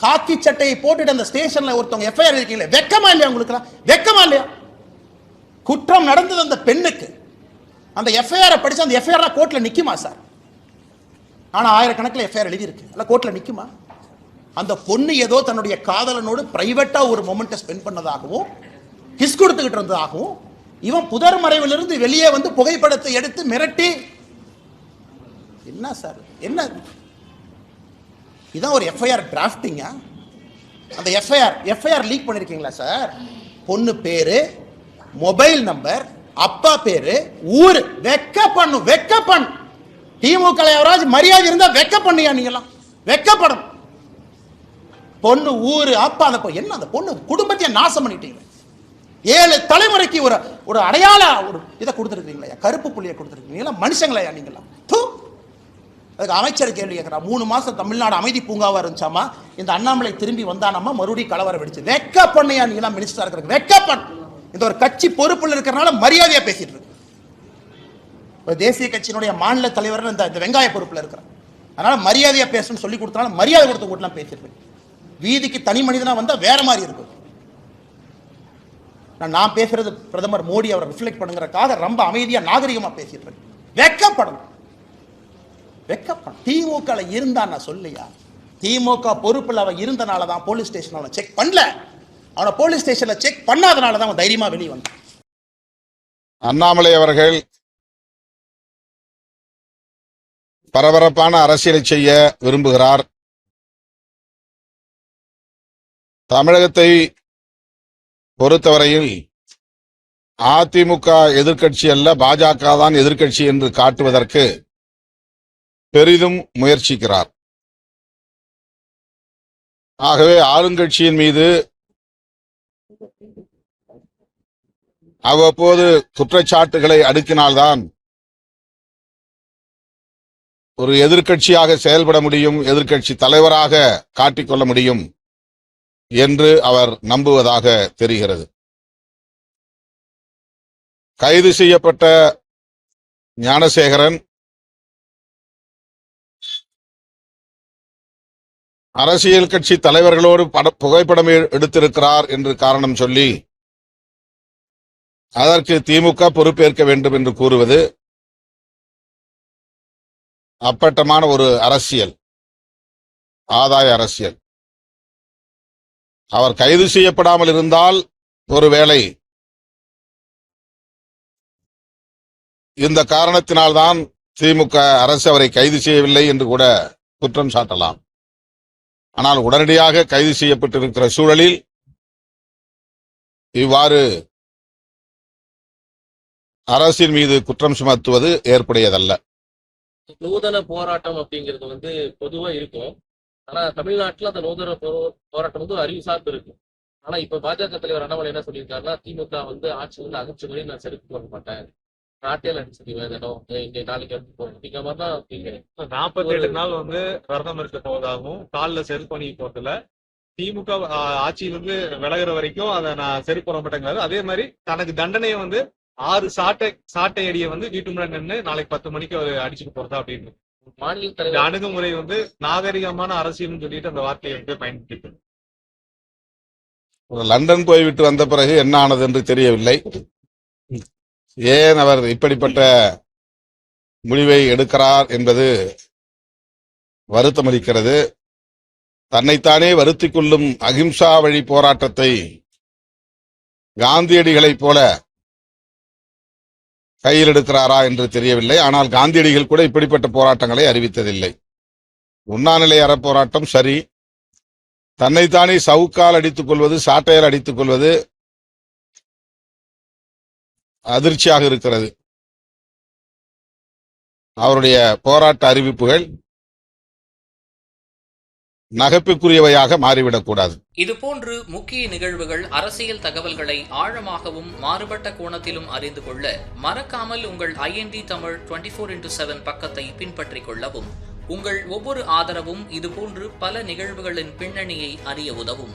காக்கி சட்டையை போட்டுட்டு அந்த ஸ்டேஷன்ல ஒருத்தவங்க எஃப்ஐஆர் இருக்கீங்களே வெக்கமா இல்லையா உங்களுக்கு வெக்கமா இல்லையா? குற்றம் நடந்தது அந்த பெண்ணுக்கு. அந்த எஃப்ஐஆர் படிச்சு அந்த எஃப்ஐஆர் கோர்ட்ல நிக்குமா சார் ஆனா ஆயிரக்கணக்கில் எஃப்ஐஆர் எழுதியிருக்கு. அல்ல கோர்ட்ல நிக்குமா? அந்த பொண்ணு ஏதோ தன்னுடைய காதலனோடு பிரைவேட்டா ஒரு மொமெண்ட்டை ஸ்பெண்ட் பண்ணதாகவும் கிஸ் கொடுத்துக்கிட்டு இருந்ததாகவும் இவன் புதர் மறைவிலிருந்து வெளியே வந்து புகைப்படத்தை எடுத்து மிரட்டி என்ன சார் என்ன? இதுதான் ஒரு எஃப்ஐஆர் டிராஃப்டிங்கா அந்த எஃப்ஐஆர் எஃப்ஐஆர் லீக் பண்ணியிருக்கீங்களா சார் பொண்ணு பேரு மொபைல் நம்பர் அப்பா பேரு ஊரு. வெக்க பண்ணும் வெக்க பண்ணு திமுக யாராவது மரியாதை இருந்தா வெக்க பண்ணியா நீங்களாம் வெக்கப்படும். பொண்ணு ஊரு அப்பா அந்த என்ன அந்த பொண்ணு? குடும்பத்தையே நாசம் பண்ணிட்டீங்க. ஏழு தலைமுறைக்கு ஒரு ஒரு அடையாள ஒரு இதை கொடுத்துருக்கீங்களா கருப்பு புள்ளியை கொடுத்துருக்கீங்களா மனுஷங்களையா நீங்களா தூ அதுக்கு அமைச்சர் கேள்வி கேட்குறா மூணு மாசம் தமிழ்நாடு அமைதி பூங்காவா இருந்துச்சாமா? இந்த அண்ணாமலை திரும்பி வந்தானாமா மறுபடியும் கலவரம் வெடிச்சு வெக்க பண்ணையா நீங்களாம் மினிஸ்டரா இருக்கிற வெக்க பண்ண இந்த ஒரு கட்சி பொறுப்புல இருக்கிறனால மரியாதையா பேசிட்டு இருக்கு. ஒரு தேசிய கட்சியினுடைய மாநில தலைவர் இந்த இந்த வெங்காய பொறுப்புல இருக்கிறார். அதனால மரியாதையா பேசணும்னு சொல்லி கொடுத்தனால மரியாதை கொடுத்து கூட்டலாம் பேசிட்டு இருக்கு. வீதிக்கு தனி மனிதனா வந்தால் வேற மாதிரி இருக்கும் நான் நான் பேசுறது பிரதமர் மோடி அவரை ரிஃப்ளெக்ட் பண்ணுங்கிறக்காக ரொம்ப அமைதியா நாகரிகமா பேசிட்டு இருக்கேன் வெக்கப்படணும் வெக்கப்படும். திமுகல இருந்தான் இருந்தா நான் திமுக பொறுப்புல அவன் இருந்தனால தான் போலீஸ் ஸ்டேஷன் அவனை செக் பண்ணல. அவனை போலீஸ் ஸ்டேஷன்ல செக் பண்ணாதனால தான் அவன் தைரியமா வெளியே வந்தான். அண்ணாமலை அவர்கள் பரபரப்பான அரசியலை செய்ய விரும்புகிறார். தமிழகத்தை பொறுத்தவரையில் அதிமுக எதிர்க்கட்சி அல்ல பாஜக தான் எதிர்க்கட்சி என்று காட்டுவதற்கு பெரிதும் முயற்சிக்கிறார். ஆகவே ஆளுங்கட்சியின் மீது அவ்வப்போது குற்றச்சாட்டுகளை அடுக்கினால்தான் ஒரு எதிர்க்கட்சியாக செயல்பட முடியும் எதிர்கட்சி தலைவராக காட்டிக்கொள்ள முடியும் என்று அவர் நம்புவதாக தெரிகிறது. கைது செய்யப்பட்ட ஞானசேகரன் அரசியல் கட்சி தலைவர்களோடு பட புகைப்படம் எடுத்திருக்கிறார் என்று காரணம் சொல்லி அதற்கு திமுக பொறுப்பேற்க வேண்டும் என்று கூறுவது அப்பட்டமான ஒரு அரசியல் ஆதாய அரசியல். அவர் கைது செய்யப்படாமல் இருந்தால் ஒருவேளை இந்த காரணத்தினால்தான் திமுக அரசு அவரை கைது செய்யவில்லை என்று கூட குற்றம் சாட்டலாம். ஆனால் உடனடியாக கைது செய்யப்பட்டிருக்கிற சூழலில் இவ்வாறு அரசின் மீது குற்றம் சுமத்துவது ஏற்புடையதல்ல. நூதன போராட்டம் அப்படிங்கிறது வந்து பொதுவா இருக்கும். ஆனா தமிழ்நாட்டுல அந்த நூதன போராட்டம் வந்து அறிவு சார்ந்து இருக்கும். ஆனா இப்ப பாஜக தலைவர் அண்ணாமலை என்ன சொல்லியிருக்காருன்னா திமுக வந்து ஆட்சி வந்து அகற்றுமுறை நான் செருப்பு கொள்ள மாட்டேன். நாட்டியல் அடிச்சு வேதனம் இங்க நாளைக்கு எடுத்து போகணும். அப்படிங்கிற மாதிரி தான் அப்படிங்கிறேன் நாற்பத்தி எட்டு நாள் வந்து விரதம் இருக்க போவதாகவும் காலில் செருப்பு அணிய போறதுல திமுக ஆட்சியிலிருந்து விலகுற வரைக்கும் அதை நான் செருப்பு போட மாட்டேங்கிறாரு. அதே மாதிரி தனக்கு தண்டனையை வந்து ஆறு சாட்டை சாட்டை அடியை வந்து வீட்டு முன்னாடி நின்று நாளைக்கு பத்து மணிக்கு அவர் அடிச்சுட்டு போறதா அப்படின்னு. மாநில தலைவர் அணுகுமுறை வந்து நாகரிகமான அரசியல்னு சொல்லிட்டு அந்த வார்த்தையை வந்து பயன்படுத்தி லண்டன் போய்விட்டு வந்த பிறகு என்ன ஆனது என்று தெரியவில்லை. ஏன் அவர் இப்படிப்பட்ட முடிவை எடுக்கிறார் என்பது வருத்தமளிக்கிறது தன்னைத்தானே வருத்திக் கொள்ளும் அகிம்சா வழி போராட்டத்தை காந்தியடிகளைப் போல கையில் எடுக்கிறாரா என்று தெரியவில்லை. ஆனால் காந்தியடிகள் கூட இப்படிப்பட்ட போராட்டங்களை அறிவித்ததில்லை. உண்ணாநிலை அறப்போராட்டம் சரி. தன்னைத்தானே சவுக்கால் அடித்துக் கொள்வது சாட்டையால் அடித்துக் கொள்வது அதிர்ச்சியாக இருக்கிறது. அவருடைய போராட்ட அறிவிப்புகள் நகைப்புக்குரியவையாக மாறிவிடக்கூடாது. இதுபோன்று முக்கிய நிகழ்வுகள் அரசியல் தகவல்களை ஆழமாகவும் மாறுபட்ட கோணத்திலும் அறிந்து கொள்ள மறக்காமல் உங்கள் IND Tamil twenty four into seven பக்கத்தை பின்பற்றிக் கொள்ளவும் உங்கள் ஒவ்வொரு ஆதரவும் இதுபோன்று பல நிகழ்வுகளின் பின்னணியை அறிய உதவும்.